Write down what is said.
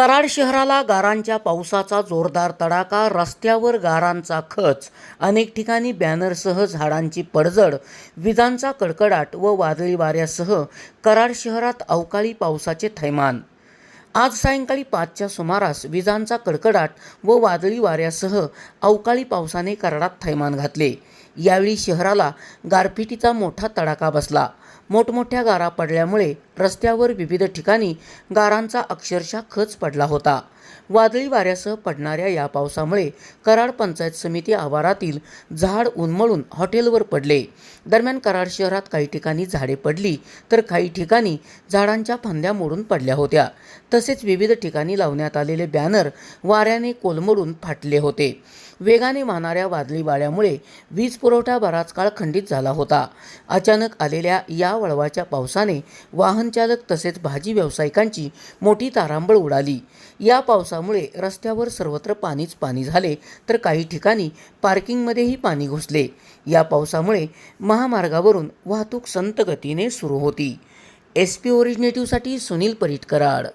कराड शहराला गारांच्या पावसाचा जोरदार तडाखा रस्त्यावर गारांचा खच अनेक ठिकाणी बॅनरसह झाडांची पडझड विजांचा कडकडाट व वादळी वाऱ्यासह कराड शहरात अवकाळी पावसाचे थैमान. आज सायंकाळी पाचच्या सुमारास विजांचा कडकडाट व वादळी वाऱ्यासह अवकाळी पावसाने कराडात थैमान घातले. यावेळी शहराला गारपिटीचा मोठा तडाखा बसला. मोठमोठ्या गारा पडल्यामुळे रस्त्यावर विविध ठिकाणी गारांचा अक्षरशः खच पडला होता. वादळी वाऱ्यासह पडणाऱ्या या पावसामुळे कराड पंचायत समिती आवारातील झाड उन्मळून हॉटेलवर पडले. दरम्यान कराड शहरात काही ठिकाणी झाडे पडली तर काही ठिकाणी झाडांच्या फांद्या मोडून पडल्या होत्या. तसेच विविध ठिकाणी लावण्यात आलेले बॅनर वाऱ्याने कोलमडून फाटले होते. वेगाने वाहणाऱ्या वादळी वाऱ्यामुळे वीज पुरवठा बराच काळ खंडित झाला होता. अचानक आलेल्या या वळवाच्या पावसाने वाहनचालक तसेच भाजी व्यावसायिकांची मोठी तारांबळ उडाली. या पावसामुळे रस्त्यावर सर्वत्र पाणीच पाणी झाले तर काही ठिकाणी पार्किंगमध्येही पाणी घुसले. या पावसामुळे महामार्गावरून वाहतूक संत गतीने सुरू होती. एस पी ओरिजिनेटिव्हसाठी सुनील परिटकराड.